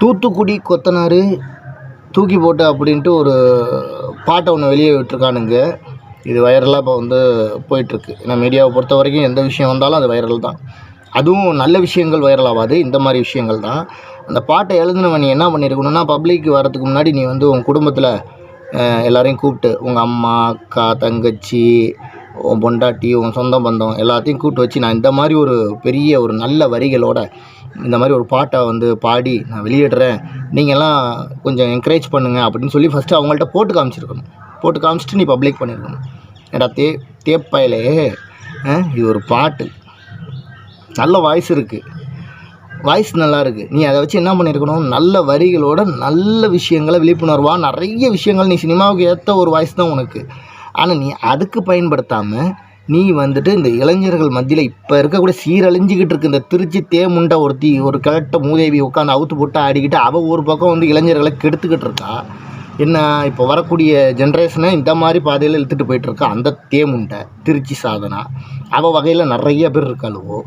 தூத்துக்குடி கொத்தனார் தூக்கி போட்டு அப்படின்ட்டு ஒரு பாட்டை ஒன்று வெளியே விட்டுருக்கானுங்க. இது வைரலாக இப்போ வந்து போயிட்டுருக்கு. ஏன்னா மீடியாவை பொறுத்த வரைக்கும் எந்த விஷயம் வந்தாலும் அது வைரல் தான். அதுவும் நல்ல விஷயங்கள் வைரல் ஆகாது இந்த மாதிரி விஷயங்கள் தான். அந்த பாட்டை எழுதினவன் நீ என்ன பண்ணியிருக்கணும்னா பப்ளிக் வரதுக்கு முன்னாடி நீ வந்து உன் குடும்பத்தில் எல்லாரையும் கூப்பிட்டு உங்கள் அம்மா அக்கா தங்கச்சி உன் பொண்டாட்டி உன் சொந்த பந்தம் எல்லாத்தையும் கூப்பிட்டு வச்சு நான் இந்த மாதிரி ஒரு பெரிய ஒரு நல்ல வரிகளோட இந்த மாதிரி ஒரு பாட்டை வந்து பாடி நான் வெளியிடுறேன். நீங்கள்லாம் கொஞ்சம் என்கரேஜ் பண்ணுங்கள் அப்படின்னு சொல்லி ஃபஸ்ட்டு அவங்கள்ட்ட போட்டு காமிச்சிருக்கணும். போட்டு காமிச்சிட்டு நீ பப்ளிக் பண்ணியிருக்கணும் ஏடா தே தேப்பாயிலே. இது ஒரு பாட்டு. நல்ல வாய்ஸ் இருக்குது வாய்ஸ் நல்லா இருக்குது நீ அதை வச்சு என்ன பண்ணியிருக்கணும் நல்ல வரிகளோட நல்ல விஷயங்களை விழிப்புணர்வாக நிறைய விஷயங்கள் நீ சினிமாவுக்கு ஏற்ற ஒரு வாய்ஸ் தான் உனக்கு. ஆனால் நீ அதுக்கு பயன்படுத்தாமல் நீ வந்துட்டு இந்த இளைஞர்கள் மத்தியில் இப்போ இருக்கக்கூடிய சீரழிஞ்சிக்கிட்டு இருக்கு. இந்த திருச்சி தேமுண்டா ஒருத்தி ஒரு கிழட்ட மூதேவி உட்காந்து அவுத்து போட்டு ஆடிக்கிட்டு அவள் ஒரு பக்கம் வந்து இளைஞர்களை கெடுத்துக்கிட்டு இருக்கா? என்ன இப்போ வரக்கூடிய ஜென்ரேஷனை இந்த மாதிரி பாதையில் இழுத்துட்டு போயிட்டுருக்கா? அந்த தேமுண்டை திருச்சி சாதனா அவள் வகையில் நிறைய பேர் இருக்காளுவோ.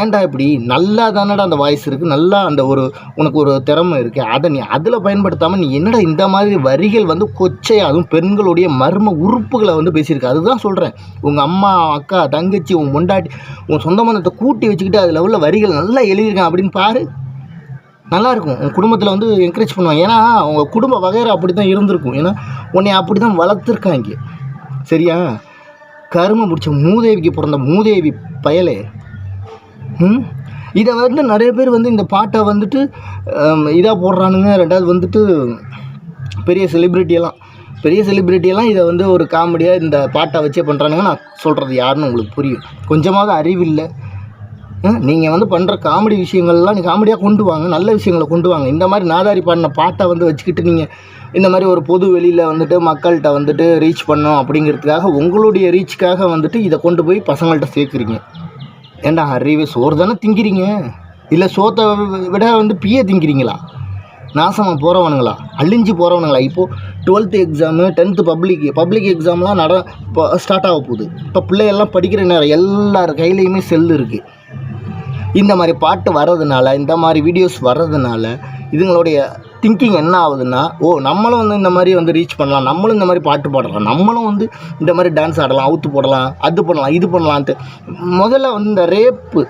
ஏன்டா இப்படி? நல்லா தானடா அந்த வாய்ஸ் இருக்குது நல்லா அந்த ஒரு உனக்கு ஒரு திறமை இருக்குது அதை நீ அதில் பயன்படுத்தாமல் நீ என்னடா இந்த மாதிரி வரிகள் வந்து கொச்சையாக அதுவும் பெண்களுடைய மர்ம உறுப்புகளை வந்து பேசியிருக்க? அதுதான் சொல்கிறேன் உங்கள் அம்மா அக்கா தங்கச்சி உன் முண்டாட்டி உன் சொந்த மந்தத்தை கூட்டி வச்சுக்கிட்டு அதில் உள்ள வரிகள் நல்லா எழுதியிருக்கான் அப்படின்னு பாரு. நல்லா இருக்கும் குடும்பத்தில் வந்து என்கரேஜ் பண்ணுவாங்க. ஏன்னா அவங்க குடும்ப வகையறை அப்படி தான் இருந்திருக்கும். ஏன்னா உன்னை அப்படி தான் வளர்த்துருக்காங்க. சரியா? கருமை முடிச்ச மூதேவிக்கு பிறந்த மூதேவி பயலே. ம்? இதை வந்து நிறைய பேர் வந்து இந்த பாட்டை வந்துட்டு இதாக போடுறானுங்க. ரெண்டாவது வந்துட்டு பெரிய செலிப்ரிட்டியெல்லாம் பெரிய செலிப்ரிட்டியெல்லாம் இதை வந்து ஒரு காமெடியாக இந்த பாட்டை வச்சே பண்ணுறானுங்க நான் சொல்கிறது யாருன்னு உங்களுக்கு புரியும். கொஞ்சமாவது அறிவில்லை. நீங்கள் வந்து பண்ணுற காமெடி விஷயங்கள்லாம் நீ காமெடியாக கொண்டு வாங்க நல்ல விஷயங்களை கொண்டு வாங்க. இந்த மாதிரி நாதாரி பாடின பாட்டை வந்து வச்சுக்கிட்டு நீங்கள் இந்த மாதிரி ஒரு பொது வெளியில் வந்துட்டு மக்கள்கிட்ட வந்துட்டு ரீச் பண்ணோம் அப்படிங்கிறதுக்காக உங்களுடைய ரீச்சுக்காக வந்துட்டு இதை கொண்டு போய் பசங்கள்கிட்ட சேர்க்குறீங்க. ஏன்டா அறிவே சோறு தானே திங்கிறீங்க? இல்லை சோத்தை விட வந்து பிஏ திங்கிறீங்களா? நாசமாக போகிறவனுங்களா அழிஞ்சு போகிறவனுங்களா இப்போது twelfth exam tenth public public எக்ஸாம்லாம் நட ஸ்டார்ட் ஆக போகுது. இப்போ பிள்ளைகள்லாம் படிக்கிற நேரம் எல்லார் கையிலையுமே செல் இருக்குது இந்த மாதிரி பாட்டு வர்றதுனால இந்த மாதிரி வீடியோஸ் வர்றதுனால இதுங்களுடைய திங்கிங் என்ன ஆகுதுன்னா ஓ நம்மளும் வந்து இந்த மாதிரி வந்து ரீச் பண்ணலாம் நம்மளும் இந்த மாதிரி பாட்டு பாடலாம் நம்மளும் வந்து இந்த மாதிரி டான்ஸ் ஆடலாம் அவுத்து போடலாம் அது பண்ணலாம் இது பண்ணலான்ட்டு. முதல்ல வந்து இந்த ரேப்பு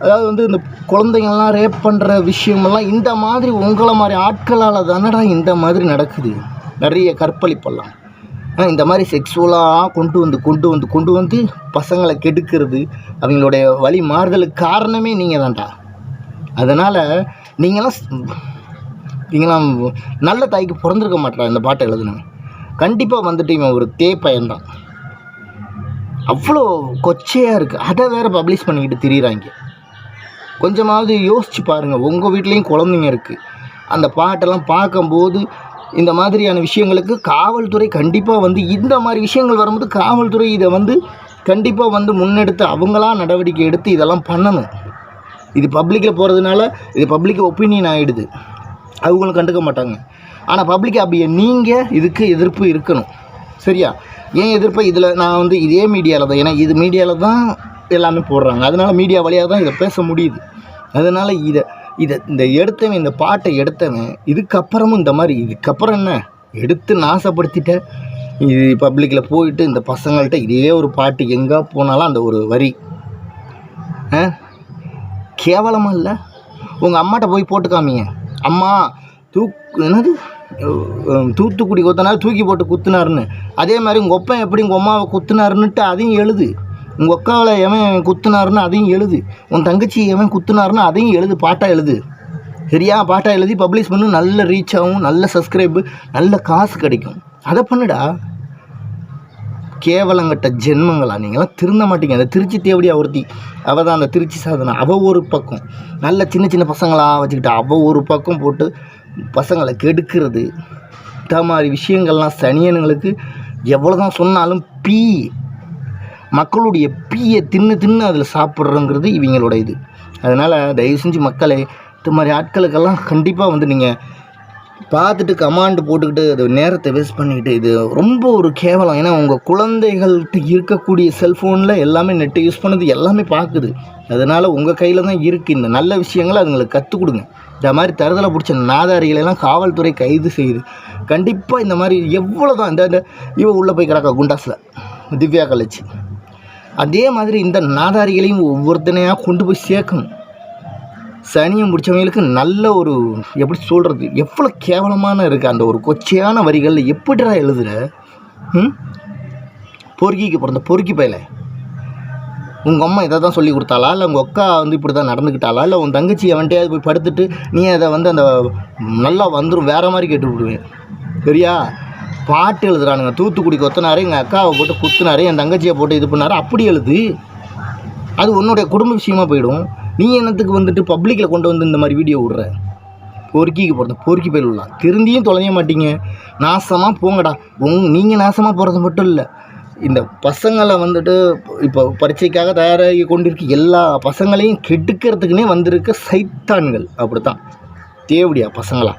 அதாவது வந்து இந்த குழந்தைங்கள்லாம் ரேப் பண்ணுற விஷயமெல்லாம் இந்த மாதிரி உங்களை மாதிரி ஆட்களால் தானடா இந்த மாதிரி நடக்குது? நிறைய கற்பழிப்பெல்லாம். ஆனால் இந்த மாதிரி செக்ஸுவலாக கொண்டு வந்து கொண்டு வந்து கொண்டு வந்து பசங்களை கெடுக்கிறது அவங்களுடைய வழி மாறுதலுக்கு காரணமே நீங்கள் தான்டா. அதனால் நீங்களாம் நீங்களாம் நல்ல தாய்க்கு பிறந்திருக்க மாட்டா இந்த பாட்டை எழுதுனவன். கண்டிப்பாக வந்துட்டு இவன் ஒரு தே பயன்தான். அவ்வளோ கொச்சையாக இருக்குது அதை வேற பப்ளிஷ் பண்ணிக்கிட்டு திரியிறாங்க. கொஞ்சமாவது யோசிச்சு பாருங்கள் உங்கள் வீட்லேயும் குழந்தைங்க இருக்குது அந்த பாட்டெல்லாம் பார்க்கும்போது இந்த மாதிரியான விஷயங்களுக்கு காவல்துறை கண்டிப்பாக வந்து இந்த மாதிரி விஷயங்கள் வரும்போது காவல்துறை இதை வந்து கண்டிப்பாக வந்து முன்னெடுத்து அவங்களா நடவடிக்கை எடுத்து இதெல்லாம் பண்ணணும். இது பப்ளிக்கில் போகிறதுனால இது பப்ளிக் ஒப்பீனியன் ஆகிடுது அவங்களும் கண்டுக்க மாட்டாங்க. ஆனால் பப்ளிக் அப்படியே நீங்கள் இதுக்கு எதிர்ப்பு இருக்கணும். சரியா? ஏன் எதிர்ப்பை இதில் நான் வந்து இதே மீடியாவில் தான் ஏன்னா இது மீடியாவில் தான் எல்லாமே போடுறாங்க. அதனால் மீடியா வழியாக தான் இதை பேச முடியுது. அதனால் இதை இதை இந்த எடுத்தவன் இந்த பாட்டை எடுத்தவன் இதுக்கப்புறமும் இந்த மாதிரி இதுக்கப்புறம் என்ன? எடுத்து நாசப்படுத்திட்ட இது பப்ளிக்கில் போயிட்டு இந்த பசங்கள்கிட்ட இதே ஒரு பாட்டு எங்கே போனாலும் அந்த ஒரு வரி. ஆ? கேவலமாக இல்லை? உங்கள் அம்மாட்ட போய் போட்டு அம்மா தூக் என்னது? தூத்துக்குடி கொத்தனார் தூக்கி போட்டு குத்துனாருன்னு. அதே மாதிரி உங்கள் ஒப்பன் எப்படி உங்கள் அம்மாவை குத்துனாருன்னுட்டு அதையும் எழுது. உங்கள் ஒக்காவில் எவன் குத்துனாருன்னு அதையும் எழுது. உன் தங்கச்சி எவன் குத்துனாருன்னு அதையும் எழுது பாட்டாக எழுது. சரியா? பாட்டாக எழுதி பப்ளிஷ் பண்ணு. நல்ல ரீச் ஆகும் நல்ல சப்ஸ்கிரைபு நல்ல காசு கிடைக்கும். அதை பண்ணுடா. கேவலங்கட்ட ஜென்மங்களா? நீங்களாம் திருந்த மாட்டீங்க. அந்த திருச்சி தேவடியா ஒருத்தி அவள் தான் அந்த திருச்சி சாதனை. அவள் ஒரு பக்கம். நல்ல சின்ன சின்ன பசங்களாக வச்சுக்கிட்டு அவள் ஒரு பக்கம் போட்டு பசங்களை கெடுக்கிறது. இந்த மாதிரி விஷயங்கள்லாம் சனியனுங்களுக்கு எவ்வளோ தான் சொன்னாலும் பீ மக்களுடைய பீயை தின்னு தின்னு அதில் சாப்பிட்றோங்கிறது இவங்களோட இது. அதனால் தயவு செஞ்சு மக்களை இது மாதிரி ஆட்களுக்கெல்லாம் கண்டிப்பாக வந்து நீங்கள் பார்த்துட்டு கமாண்டு போட்டுக்கிட்டு அது நேரத்தை வேஸ்ட் பண்ணிக்கிட்டு இது ரொம்ப ஒரு கேவலம். ஏன்னா உங்கள் குழந்தைகள்கிட்ட இருக்கக்கூடிய செல்ஃபோனில் எல்லாமே நெட்டு யூஸ் பண்ணது எல்லாமே பார்க்குது. அதனால் உங்கள் கையில் தான் இருக்குது இந்த நல்ல விஷயங்களை அதுங்களுக்கு கற்றுக் கொடுங்க. இந்த மாதிரி தருதலை பிடிச்ச நாதாரிகளெல்லாம் காவல்துறை கைது செய்யுது. கண்டிப்பாக இந்த மாதிரி எவ்வளோ தான் இந்த இந்த இவ உள்ளே போய் கிடக்கா குண்டாஸில். திவ்யா கலைச்சி அதே மாதிரி இந்த நாதாரிகளையும் ஒவ்வொருத்தனையாக கொண்டு போய் சேர்க்கணும். சனியை முடித்தவங்களுக்கு நல்ல ஒரு எப்படி சொல்கிறது எவ்வளோ கேவலமான இருக்குது அந்த ஒரு கொச்சையான வரிகளில். எப்படிடா எழுதுற? ம்? பொறுக்கிக்கு பிறந்த பொறுக்கி பயில. உங்கள் அம்மா இதை தான் சொல்லி கொடுத்தாளா? இல்லை உங்கள் அக்கா வந்து இப்படி தான் நடந்துக்கிட்டாளா? இல்லை உன் தங்கச்சி அவன்கிட்டயாவது போய் படுத்துட்டு நீ அதை வந்து அந்த நல்லா வந்துடும் வேறு மாதிரி கேட்டு விடுவேன் சரியா? பாட்டு எழுதுறானுங்க. தூத்துக்குடி கொத்தினாரு எங்கள் அக்காவை போட்டு குத்துனாரு என் தங்கச்சியை போட்டு இது பண்ணார். அப்படி எழுது. அது உன்னுடைய குடும்ப விஷயமா போயிடும். நீ என்னத்துக்கு வந்துட்டு பப்ளிக்கில் கொண்டு வந்து இந்த மாதிரி வீடியோ விடுற? பொறுக்கிக்கு போகிறது பொறுக்கி போயிடலாம் திருந்தியும் தொலைய மாட்டீங்க. நாசமாக போங்கடா. உங் நீங்கள் நாசமாக போகிறது மட்டும் இல்லை. இந்த பசங்களை வந்துட்டு இப்போ பரீட்சைக்காக தயாராகி கொண்டிருக்க. எல்லா பசங்களையும் கெடுக்கிறதுக்குன்னே வந்திருக்க சைத்தான்கள். அப்படி தான் தேவடியா பசங்களா?